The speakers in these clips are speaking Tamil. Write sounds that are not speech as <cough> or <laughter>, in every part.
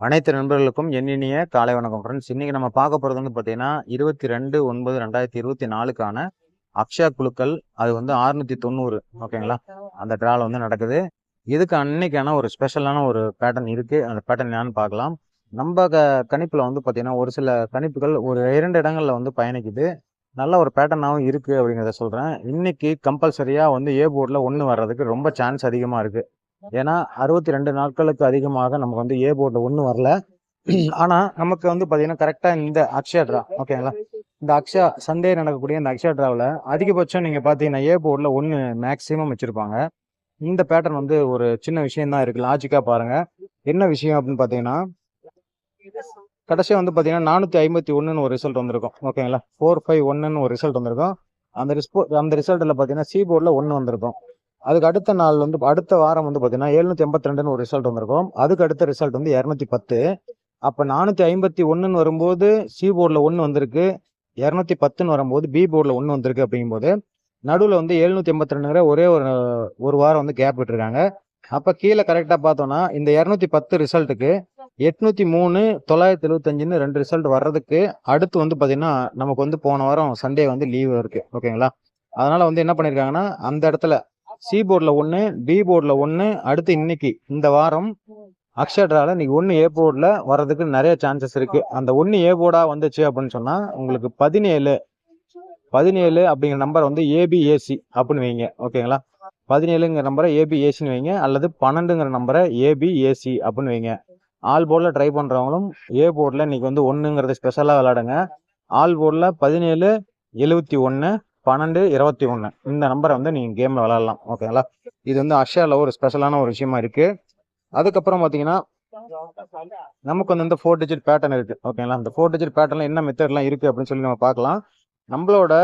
அனைத்து நண்பர்களுக்கும் என் காலை வணக்கம் ஃப்ரெண்ட்ஸ் இன்றைக்கி நம்ம பார்க்க போகிறது வந்து பார்த்தீங்கன்னா இருபத்தி ரெண்டு ஒன்பது ரெண்டாயிரத்தி இருபத்தி நாலுக்கான அக்ஷயா குழுக்கள். அது வந்து அறுநூத்தி தொண்ணூறு ஓகேங்களா? அந்த ட்ரால் வந்து நடக்குது. இதுக்கு அன்னைக்கான ஒரு ஸ்பெஷலான ஒரு பேட்டர்ன் இருக்குது அந்த பேட்டர்ன் என்னன்னு பார்க்கலாம். நம்ம க கணிப்பில் வந்து பார்த்தீங்கன்னா ஒரு சில கணிப்புகள் ஒரு இரண்டு இடங்களில் வந்து பயணிக்குது. நல்ல ஒரு பேட்டர்னாகவும் இருக்குது அப்படிங்கிறத சொல்கிறேன் இன்னைக்கு கம்பல்சரியாக வந்து ஏ போர்டில் ஒன்று வர்றதுக்கு ரொம்ப சான்ஸ் அதிகமாக இருக்குது ஏன்னா அறுபத்தி ரெண்டு நாட்களுக்கு அதிகமாக நமக்கு வந்து ஏ போர்டில் ஒன்றும் வரல. <clears throat> ஆனால் நமக்கு வந்து பார்த்தீங்கன்னா கரெக்டாக இந்த அக்ஷயா ட்ரா ஓகேங்களா இந்த அக்ஷயா சண்டே நடக்கக்கூடிய இந்த அக்ஷயா ட்ராவில் அதிகபட்சம் நீங்கள் பார்த்தீங்கன்னா ஏ போர்டில் ஒன்று மேக்ஸிமம் வச்சுருப்பாங்க. இந்த பேட்டர்ன் வந்து ஒரு சின்ன விஷயம் தான் இருக்குது லாஜிக்காக பாருங்கள் என்ன விஷயம் அப்படின்னு பார்த்தீங்கன்னா கடைசியாக வந்து பார்த்தீங்கன்னா நானூற்றி ஐம்பத்தி ஒன்றுன்னு ஒரு ரிசல்ட் வந்திருக்கும். ஓகேங்களா ஃபோர் ஃபைவ் ஒன்றுன்னு ஒரு ரிசல்ட் வந்திருக்கும். அந்த ரிஸ்போ அந்த ரிசல்ட்டில் பார்த்தீங்கன்னா சி போர்டில் ஒன்று வந்திருக்கும். அதுக்கு அடுத்த நாள் வந்து அடுத்த வாரம் வந்து பார்த்தீங்கன்னா எழுநூத்தி எண்பத்தி ரெண்டுன்னு ஒரு ரிசல்ட் வந்திருக்கும். அதுக்கு அடுத்த ரிசல்ட் வந்து இரநூத்தி பத்து. அப்போ நானூற்றி ஐம்பத்தி ஒன்றுன்னு வரும்போது சி போர்டில் ஒன்று வந்திருக்கு. இரநூத்தி பத்துன்னு வரும்போது பி போர்டில் ஒன்று வந்திருக்கு அப்படிங்கும்போது நடுவில் வந்து எழுநூத்தி எண்பத்தி ரெண்டுங்கிற ஒரே ஒரு ஒரு வாரம் வந்து கேப் விட்டுருக்காங்க. அப்போ கீழே கரெக்டாக பார்த்தோன்னா இந்த இரநூத்தி பத்து ரிசல்ட்டுக்கு எட்நூத்தி மூணு தொள்ளாயிரத்தி எழுபத்தஞ்சுன்னு ரெண்டு ரிசல்ட் வர்றதுக்கு அடுத்து வந்து பார்த்தீங்கன்னா நமக்கு வந்து போன வாரம் சண்டே வந்து லீவ் இருக்கு. ஓகேங்களா அதனால வந்து என்ன பண்ணியிருக்காங்கன்னா அந்த இடத்துல சி போர்டில் ஒன்று பி போர்டில் ஒன்று அடுத்து இன்னைக்கு இந்த வாரம் அக்ஷட்ரால இன்னைக்கு ஒன்று ஏ போர்டில் வர்றதுக்கு நிறைய சான்சஸ் இருக்கு. அந்த ஒன்று ஏ போர்டாக வந்துச்சு அப்படின்னு சொன்னால் உங்களுக்கு பதினேழு பதினேழு அப்படிங்கிற நம்பர் வந்து ஏபிஏசி அப்படின்னு வைங்க. ஓகேங்களா பதினேழுங்கிற நம்பரை ஏபிஏசின்னு வைங்க. அல்லது பன்னெண்டுங்கிற நம்பரை ஏபிஏசி அப்படின்னு வைங்க. ஆல் போர்டில் ட்ரை பண்ணுறவங்களும் ஏ போர்டில் இன்னைக்கு வந்து ஒன்றுங்கிறது ஸ்பெஷலாக விளாடுங்க ஆல் போர்டில் பதினேழு எழுபத்தி ஒன்று பன்னெண்டு இருபத்தி ஒன்று இந்த நம்பரை வந்து நீங்கள் கேமில் விளாட்லாம் ஓகேங்களா இது வந்து அஷாவில் ஒரு ஸ்பெஷலான ஒரு விஷயமா இருக்குது அதுக்கப்புறம் பார்த்தீங்கன்னா நமக்கு வந்து இந்த ஃபோர் டிஜிட் பேட்டர்ன் இருக்குது ஓகேங்களா அந்த ஃபோர் டிஜிட் பேட்டர்னில் என்ன மெத்தட்லாம் இருக்குது அப்படின்னு சொல்லி நம்ம பார்க்கலாம். நம்மளோட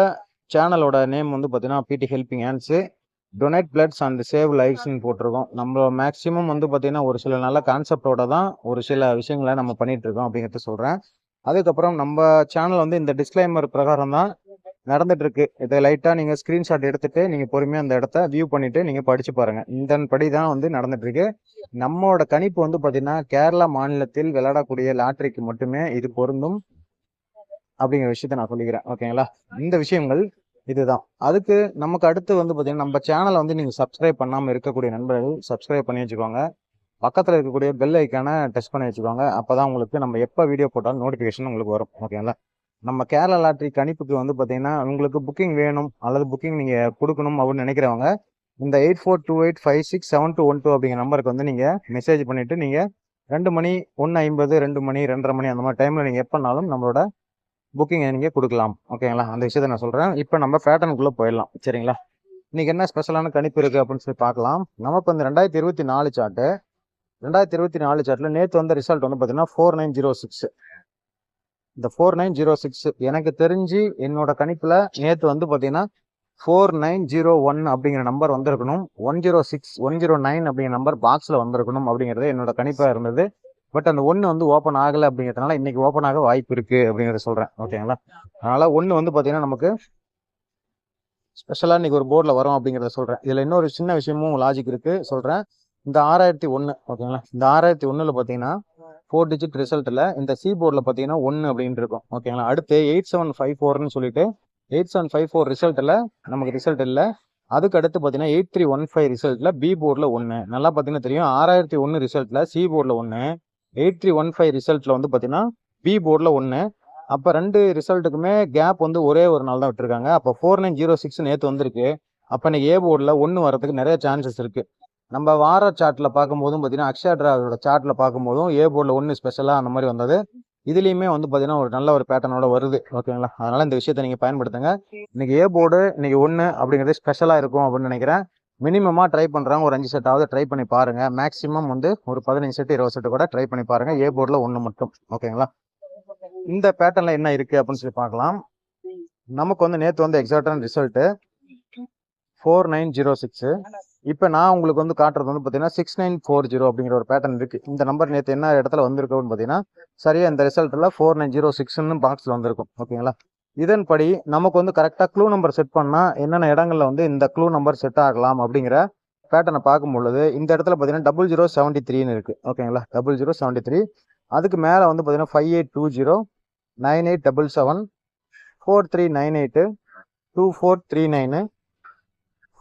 சேனலோட நேம் வந்து பார்த்தீங்கன்னா பிடி helping hands donate bloods and save லைஃப்ஸ்ன்னு போட்டிருக்கோம். நம்ம மேக்ஸிமம் வந்து பார்த்தீங்கன்னா ஒரு சில நல்ல கான்செப்டோட தான் ஒரு சில விஷயங்களை நம்ம பண்ணிகிட்ருக்கோம் இருக்கோம் அப்படிங்கிறத சொல்கிறேன் அதுக்கப்புறம் நம்ம சேனல் வந்து இந்த டிஸ்க்ளைமர் பிரகாரம் தான் நடந்துட்டு இருக்கு இதை லைட்டாக நீங்கள் ஸ்க்ரீன்ஷாட் எடுத்துட்டு நீங்கள் பொறுமையாக அந்த இடத்த வியூ பண்ணிட்டு நீங்கள் படிச்சு பாருங்க. இந்த படி தான் வந்து நடந்துட்டு இருக்கு நம்மளோட கணிப்பு வந்து பார்த்தீங்கன்னா கேரளா மாநிலத்தில் விளையாடக்கூடிய லாட்ரிக்கு மட்டுமே இது பொருந்தும் அப்படிங்கிற விஷயத்த நான் சொல்லிக்கிறேன். ஓகேங்களா இந்த விஷயங்கள் இதுதான். அதுக்கு நமக்கு அடுத்து வந்து பார்த்தீங்கன்னா நம்ம சேனலை வந்து நீங்கள் சப்ஸ்கிரைப் பண்ணாமல் இருக்கக்கூடிய நண்பர்கள் சப்ஸ்கிரைப் பண்ணி வச்சுக்கோங்க. பக்கத்தில் இருக்கக்கூடிய பெல் ஐக்கானை டச் பண்ணி வச்சுக்கோங்க. அப்போ தான் உங்களுக்கு நம்ம எப்போ வீடியோ போட்டாலும் நோட்டிஃபிகேஷன் உங்களுக்கு வரும். ஓகேங்களா நம்ம கேரளா லாட்ரி கணிப்புக்கு வந்து பார்த்தீங்கன்னா உங்களுக்கு புக்கிங் வேணும் அல்லது புக்கிங் நீங்கள் கொடுக்கணும் அப்படின்னு நினைக்கிறவங்க இந்த eight four two eight five six seven two one two அப்படிங்கிற நம்பருக்கு வந்து நீங்கள் மெசேஜ் பண்ணிவிட்டு நீங்கள் ரெண்டு மணி ஒன்று ஐம்பது ரெண்டு மணி ரெண்டரை மணி அந்த மாதிரி டைமில் நீங்கள் எப்போனாலும் நம்மளோட புக்கிங்கை நீங்கள் கொடுக்கலாம். ஓகேங்களா அந்த விஷயத்தை நான் சொல்கிறேன் இப்போ நம்ம பேட்டர்னுக்குள்ளே போயிடலாம். சரிங்களா? இன்றைக்கி என்ன ஸ்பெஷலான கணிப்பு இருக்குது அப்படின்னு சொல்லி பார்க்கலாம். நமக்கு வந்து ரெண்டாயிரத்தி இருபத்தி நாலு சார்ட்டு ரெண்டாயிரத்தி இருபத்தி நாலு சார்ட்டில் நேற்று வந்த ரிசல்ட் வந்து பார்த்தீங்கன்னா ஃபோர் நைன் ஜீரோ சிக்ஸ் இந்த ஃபோர் நைன் ஜீரோ சிக்ஸ் எனக்கு தெரிஞ்சு என்னோட கணிப்பில் நேற்று வந்து பார்த்தீங்கன்னா ஃபோர் நைன் ஜீரோ ஒன் அப்படிங்கிற நம்பர் வந்திருக்கணும். One zero six one zero nine அப்படிங்கிற நம்பர் பாக்ஸில் வந்திருக்கணும் அப்படிங்கிறது என்னோட கணிப்பாக இருந்தது. பட் அந்த ஒன்று வந்து ஓப்பன் ஆகலை அப்படிங்கிறதுனால இன்னைக்கு ஓப்பன் ஆக வாய்ப்பு இருக்கு அப்படிங்கிறத சொல்கிறேன் ஓகேங்களா அதனால் ஒன்று வந்து பார்த்தீங்கன்னா நமக்கு ஸ்பெஷலாக இன்னைக்கு ஒரு போர்டில் வரும் அப்படிங்கிறத சொல்கிறேன் இதில் இன்னொரு சின்ன விஷயமும் லாஜிக் இருக்குது சொல்கிறேன் இந்த ஆறாயிரத்தி ஒன்று ஓகேங்களா இந்த ஆறாயிரத்தி ஒன்றில் பார்த்தீங்கன்னா ஃபோர் டிஜிட் ரிசல்ட்டில் இந்த சி போர்டில் பார்த்தீங்கன்னா ஒன்று அப்படின்னு இருக்கும். ஓகேங்களா அடுத்து எயிட் செவன் ஃபைவ் ஃபோர்னு சொல்லிட்டு எயிட் செவன் ஃபைவ் ஃபோர் ரிசல்ட்டில் நமக்கு ரிசல்ட் இல்லை. அதுக்கு அடுத்து பார்த்தீங்கன்னா எயிட் த்ரீ ஒன் ஃபைவ் ரிசல்ட்டில் பி போர்டில் ஒன்று நல்லா பார்த்தீங்கன்னா தெரியும். ஆறாயிரத்தி ஒன்று ரிசல்ட்டில் சி போர்டில் ஒன்று எயிட் த்ரீ ஒன் ஃபைவ் ரிசல்ட்டில் வந்து பார்த்தீங்கன்னா பி போர்டில் ஒன்று அப்போ ரெண்டு ரிசல்ட்டுக்குமே கேப் வந்து ஒரே ஒரு நாள் தான் விட்டுருக்காங்க. அப்போ ஃபோர் நைன் ஜீரோ சிக்ஸ் நேற்று வந்திருக்கு. அப்போ இன்னைக்கு ஏ போர்டில் ஒன்று வரதுக்கு நிறைய சான்சஸ் இருக்குது நம்ம வார சார்ட்டில் பார்க்கும்போதும் பார்த்தீங்கன்னா அக்ஷயா டிராவோட சார்ட்டில் பார்க்கும்போதும் ஏ போர்டில் ஒன்று ஸ்பெஷலாக அந்த மாதிரி வந்தது. இதுலேயுமே வந்து பார்த்தீங்கன்னா ஒரு நல்ல ஒரு பேட்டர்னோட வருது. ஓகேங்களா அதனால் இந்த விஷயத்தை நீங்கள் பயன்படுத்துங்க. இன்றைக்கி ஏ போர்டு இன்றைக்கி ஒன்று அப்படிங்கிறது ஸ்பெஷலாக இருக்கும் அப்படின்னு நினைக்கிறேன். மினிமமாக ட்ரை பண்ணுறாங்க ஒரு அஞ்சு செட்டாவது ட்ரை பண்ணி பாருங்கள் மேக்ஸிமம் வந்து ஒரு பதினஞ்சு செட்டு இருபது செட்டு கூட ட்ரை பண்ணி பாருங்கள் ஏ போர்டில் ஒன்று மட்டும். ஓகேங்களா இந்த பேட்டர்னில் என்ன இருக்குது அப்படின்னு சொல்லி பார்க்கலாம். நமக்கு வந்து நேற்று வந்து எக்ஸாக்டான result four nine zero six இப்போ நான் உங்களுக்கு வந்து காட்டுறது வந்து பார்த்தீங்கன்னா சிக்ஸ் நைன் ஃபோர் ஜீரோ அப்படிங்கிற ஒரு பேட்டர்ன் இருக்கு. இந்த நம்பர் நேற்று என்ன இடத்துல வந்திருக்குன்னு பார்த்தீங்கன்னா சரியாக இந்த ரிசல்ட்டில் ஃபோர் நைன் ஜீரோ சிக்ஸ்னு பாக்ஸில் வந்திருக்கும். ஓகேங்களா? இதன்படி நமக்கு வந்து கரெக்டாக க்ளூ நம்பர் செட் பண்ணால் என்னென்ன இடங்களில் வந்து இந்த க்ளூ நம்பர் செட் ஆகலாம் அப்படிங்கிற பேட்டர்னை பார்க்கும் பொழுது இந்த இடத்துல பார்த்தீங்கன்னா டபுள் ஜீரோ செவன்ட்டி த்ரீன்னு இருக்குது ஓகேங்களா? டபுள் ஜீரோ செவன்ட்டி த்ரீ அதுக்கு மேலே வந்து பார்த்தீங்கன்னா five eight two zero nine eight double seven four three nine eight two four three nine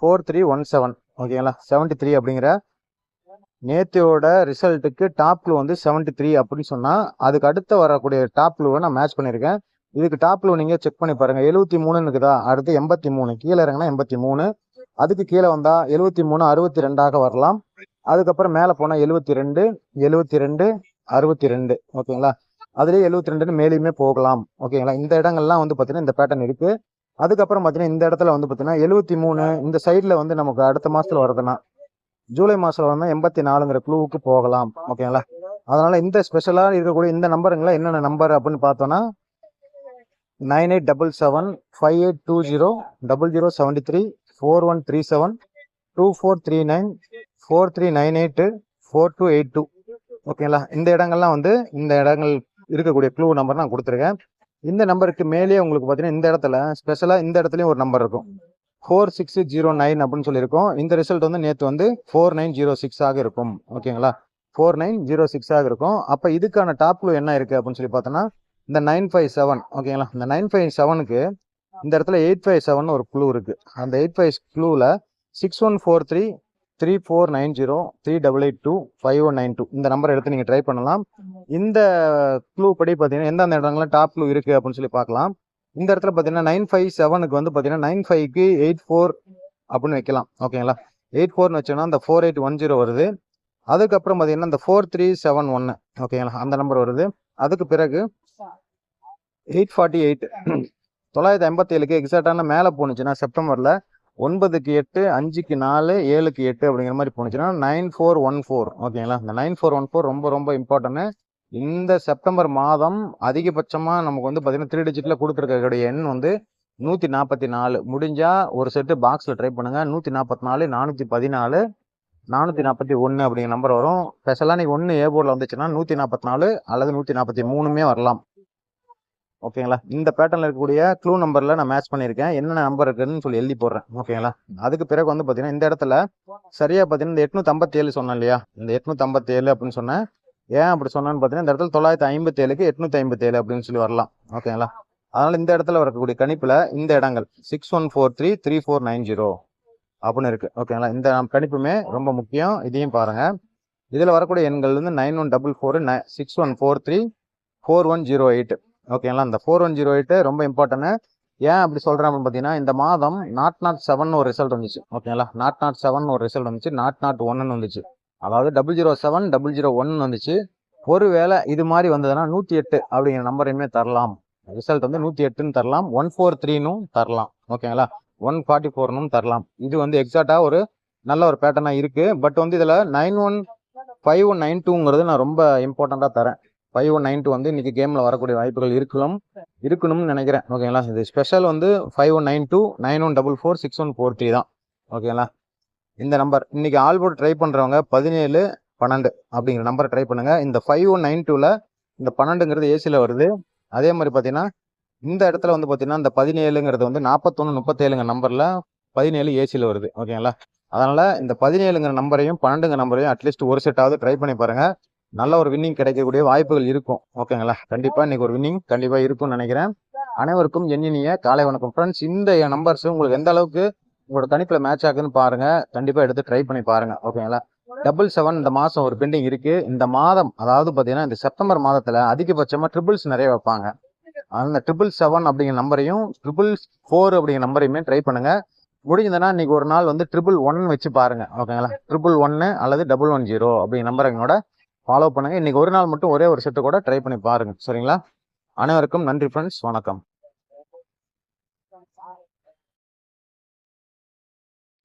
four three one seven ஓகேங்களா செவன்ட்டி த்ரீ அப்படிங்கிற நேத்தியோட ரிசல்ட்டுக்கு டாப் க்ளூ வந்து செவன்ட்டி த்ரீ அப்படின்னு சொன்னால் அதுக்கு அடுத்து வரக்கூடிய டாப் க்ளூவை நான் மேட்ச் பண்ணியிருக்கேன். இதுக்கு டாப் க்ளூ நீங்கள் செக் பண்ணி பாருங்கள் எழுபத்தி மூணுன்னு இருக்குதா? அடுத்து எண்பத்தி மூணு. கீழே இறங்கினா எண்பத்தி மூணு. அதுக்கு கீழே வந்தால் எழுபத்தி மூணு அறுபத்தி ரெண்டாக வரலாம். அதுக்கப்புறம் மேலே போனால் எழுபத்தி ரெண்டு எழுபத்தி ரெண்டு அறுபத்தி ரெண்டு. ஓகேங்களா அதுலேயே எழுபத்தி ரெண்டுன்னு மேலேயுமே போகலாம். ஓகேங்களா இந்த இடங்கள்லாம் வந்து பார்த்தீங்கன்னா இந்த பேட்டர்ன் இருக்குது அதுக்கப்புறம் பார்த்தீங்கன்னா இந்த இடத்துல வந்து பார்த்தீங்கன்னா எழுபத்தி மூணு இந்த சைடில் வந்து நமக்கு அடுத்த மாதத்தில் வருதுன்னா ஜூலை மாசத்துல வந்து எண்பத்தி நாலுங்கிற குழுவுக்கு போகலாம் ஓகேங்களா அதனால் இந்த ஸ்பெஷலாக இருக்கக்கூடிய இந்த நம்பருங்களா என்னென்ன நம்பர் அப்படின்னு பார்த்தோன்னா nine eight double seven five eight two zero double zero seventy three four one three seven two four three nine four three nine eight four two eight two ஓகேங்களா இந்த இடங்கள்லாம் வந்து இந்த இடங்கள் இருக்கக்கூடிய க்ளூ நம்பர் நான் கொடுத்துருக்கேன். இந்த நம்பருக்கு மேலேயே உங்களுக்கு பார்த்தீங்கன்னா இந்த இடத்துல ஸ்பெஷலாக இந்த இடத்துலையும் ஒரு நம்பர் இருக்கும். ஃபோர் சிக்ஸ் ஜீரோ நைன் அப்படின்னு சொல்லியிருக்கோம். இந்த ரிசல்ட் வந்து நேற்று வந்து ஃபோர் நைன் ஜீரோ சிக்ஸாக இருக்கும். ஓகேங்களா ஃபோர் நைன் ஜீரோ சிக்ஸாக இருக்கும். அப்போ இதுக்கான டாப் க்ளூ என்ன இருக்குது அப்படின்னு சொல்லி பார்த்தோன்னா இந்த நைன் ஃபைவ் செவன் ஓகேங்களா இந்த நைன் ஃபைவ் செவனுக்கு இந்த இடத்துல எயிட் ஃபைவ் செவன் ஒரு க்ளூ இருக்குது அந்த eight five க்ளூவில் six one four three three four nine zero three double eight two five one nine two இந்த நம்பர் எடுத்து நீங்கள் ட்ரை பண்ணலாம். இந்த க்ளூ படி பார்த்தீங்கன்னா எந்தெந்த இடங்கள்லாம் டாப் க்ளூ இருக்குது அப்படின்னு சொல்லி பார்க்கலாம். இந்த இடத்துல பார்த்தீங்கன்னா நைன் ஃபைவ் செவனுக்கு வந்து பார்த்தீங்கன்னா நைன் ஃபைவ்க்கு எயிட் ஃபோர் அப்படின்னு வைக்கலாம். ஓகேங்களா எயிட் ஃபோர்னு வச்சோன்னா அந்த ஃபோர் எயிட் ஒன் ஜீரோ வருது. அதுக்கப்புறம் பார்த்தீங்கன்னா இந்த ஃபோர் த்ரீ செவன் ஒன்று ஓகேங்களா அந்த நம்பர் வருது. அதுக்கு பிறகு எயிட் ஃபார்ட்டி எயிட் தொள்ளாயிரத்தி ஐம்பத்தி ஏழுக்கு எக்ஸாக்டான மேலே போணுச்சுன்னா செப்டம்பரில் ஒன்பதுக்கு எட்டு அஞ்சுக்கு நாலு ஏழுக்கு எட்டு அப்படிங்கிற மாதிரி போனுச்சுன்னா நைன் ஃபோர் ஒன் ஃபோர். ஓகேங்களா? இந்த நைன் ஃபோர் ஒன் ஃபோர் ரொம்ப ரொம்ப இம்பார்ட்டன்ட் இந்த செப்டம்பர் மாதம் அதிகபட்சமாக நமக்கு வந்து பார்த்தீங்கன்னா த்ரீ டிஜிட்டில் கொடுத்துருக்கக்கூடிய எண் வந்து நூற்றி நாற்பத்தி நாலு. முடிஞ்சால் ஒரு செட்டு பாக்ஸில் ட்ரை பண்ணுங்கள் நூற்றி நாற்பத்தி நாலு நானூற்றி பதினாலு நானூற்றி நாற்பத்தி ஒன்று அப்படிங்கிற நம்பர் வரும். ஸ்பெஷலாக நீங்கள் ஒன்று ஏ போர்டில் வந்துச்சுன்னா நூற்றி நாற்பத்தி நாலு அல்லது நூற்றி நாற்பத்தி மூணுமே வரலாம். ஓகேங்களா? இந்த பேட்டர்னில் இருக்கக்கூடிய க்ளூ நம்பரில் நான் மேட்ச் பண்ணியிருக்கேன். என்னென்ன நம்பர் இருக்குன்னு சொல்லி எழுதி போடுறேன். ஓகேங்களா? அதுக்கு பிறகு வந்து பார்த்தீங்கன்னா இந்த இடத்துல சரியாக பார்த்தீங்கன்னா இந்த எட்நூற்றி ஏழு சொன்னேன் இல்லையா? இந்த எட்நூற்றி ஏழு அப்படின்னு சொன்னேன். ஏன் அப்படி சொன்னான்னு பார்த்தீங்கன்னா இந்த இடத்துல தொள்ளாயிரத்தி ஐம்பத்தி ஏழுக்கு எட்நூத்தி ஐம்பத்தி ஏழு அப்படின்னு சொல்லி வரலாம். ஓகேங்களா? அதனால இந்த இடத்துல வரக்கூடிய கணிப்புல இந்த இடங்கள் six one four three three four nine zero அப்படின்னு இருக்கு. ஓகேங்களா? இந்த கணிப்புமே ரொம்ப முக்கியம். இதையும் பாருங்க. இதில் வரக்கூடிய எண்கள் வந்து nine one double four six one four three four one zero eight ஓகேங்களா இந்த ஃபோர் ஒன் ஜீரோ எயிட்டு ரொம்ப இம்பார்ட்டன்ட் ஏன் அப்படி சொல்கிறேன் அப்படின்னு பார்த்தீங்கன்னா இந்த மாதம் நாட் நாட் செவன் ஒரு ரிசல்ட் வந்துச்சு. ஓகேங்களா நாட் நாட் செவன் ஒரு ரிசல்ட் வந்துச்சு. நாட் நாட் ஒன்னு வந்துச்சு. அதாவது double zero seven double zero ஒன்னு வந்துச்சு. ஒருவேளை இது மாதிரி வந்ததுன்னா நூற்றி எட்டு அப்படிங்கிற நம்பர் இனிமேல் தரலாம். ரிசல்ட் வந்து நூற்றி எட்டுன்னு தரலாம். ஒன் ஃபோர் த்ரீனும் தரலாம். ஓகேங்களா ஒன் ஃபார்ட்டி ஃபோர்னும் தரலாம். இது வந்து எக்ஸாக்டாக ஒரு நல்ல ஒரு பேட்டர்னாக இருக்குது பட் வந்து இதில் nine one five one nine டூங்கிறது நான் ரொம்ப இம்பார்ட்டண்ட்டாக தரேன். ஃபைவ் ஒன் நைன் டூ வந்து இன்னைக்கு கேமில் வரக்கூடிய வாய்ப்புகள் இருக்கலாம். இருக்கணும்னு நினைக்கிறேன். ஓகேங்களா இது ஸ்பெஷல் வந்து five one nine two nine one double four six one four three தான். ஓகேங்களா இந்த நம்பர் இன்றைக்கி ஆல் போர்டு ட்ரை பண்ணுறவங்க பதினேழு பன்னெண்டு அப்படிங்கிற நம்பரை ட்ரை பண்ணுங்கள் இந்த ஃபைவ் ஒன் நைன் டூவில் இந்த பன்னெண்டுங்கிறது ஏசியில் வருது. அதே மாதிரி பார்த்தீங்கன்னா இந்த இடத்துல வந்து பார்த்தீங்கன்னா இந்த பதினேழுங்கிறது வந்து நாற்பத்தொன்று முப்பத்தேழுங்க நம்பரில் பதினேழு ஏசியில் வருது. ஓகேங்களா அதனால் இந்த பதினேழுங்கிற நம்பரையும் பன்னெண்டுங்க நம்பரையும் அட்லீஸ்ட் ஒரு செட்டாவது ட்ரை பண்ணி பாருங்கள் நல்ல ஒரு வின்னிங் கிடைக்கக்கூடிய வாய்ப்புகள் இருக்கும். ஓகேங்களா? கண்டிப்பாக இன்னைக்கு ஒரு வின்னிங் கண்டிப்பாக இருக்கும்னு நினைக்கிறேன். அனைவருக்கும் எண்ணினிய காலை வணக்கம். ஃப்ரெண்ட்ஸ் இந்த நம்பர்ஸ் உங்களுக்கு எந்த அளவுக்கு உங்களோட கணிப்பில் மேட்ச் ஆகுதுன்னு பாருங்க. கண்டிப்பாக எடுத்து ட்ரை பண்ணி பாருங்க. ஓகேங்களா? டபுள் செவன் இந்த மாதம் ஒரு பெண்டிங் இருக்கு. இந்த மாதம் அதாவது பார்த்தீங்கன்னா இந்த செப்டம்பர் மாதத்தில் அதிகபட்சமாக ட்ரிபிள்ஸ் நிறைய வைப்பாங்க. அந்த ட்ரிபிள் செவன் அப்படிங்கிற நம்பரையும் ட்ரிபிள் ஃபோர் அப்படிங்கிற நம்பரையுமே ட்ரை பண்ணுங்க. முடிஞ்சதுன்னா இன்னைக்கு ஒரு நாள் வந்து ட்ரிபிள் ஒன் வச்சு பாருங்க. ஓகேங்களா? ட்ரிபிள் ஒன்னு அல்லது டபுள் ஒன் ஜீரோ அப்படிங்கிற நம்பர் எங்களோட ஃபாலோ பண்ணுங்கள் இன்னைக்கு ஒரு நாள் மட்டும் ஒரே ஒரு செட்டு கூட ட்ரை பண்ணி பாருங்கள் சரிங்களா? அனைவருக்கும் நன்றி ஃப்ரெண்ட்ஸ் வணக்கம்.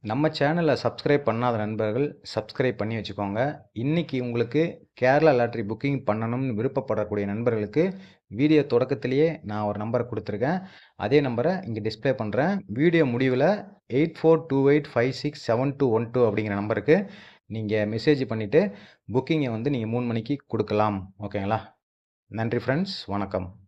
நம்ம சேனலை சப்ஸ்கிரைப் பண்ணாத நண்பர்கள் சப்ஸ்கிரைப் பண்ணி வச்சுக்கோங்க. இன்றைக்கி உங்களுக்கு கேரளா லாட்ரி புக்கிங் பண்ணணும்னு விருப்பப்படக்கூடிய நண்பர்களுக்கு வீடியோ தொடக்கத்திலேயே நான் ஒரு நம்பர் கொடுத்துருக்கேன். அதே நம்பரை இங்கே டிஸ்பிளே பண்ணுறேன் வீடியோ முடிவில் eight four two eight five six seven two one two அப்படிங்கிற நம்பருக்கு நீங்கள் மெசேஜ் பண்ணிவிட்டு புக்கிங்கை வந்து நீங்கள் மூணு மணிக்கு கொடுக்கலாம். ஓகேங்களா? நன்றி ஃப்ரெண்ட்ஸ் வணக்கம்.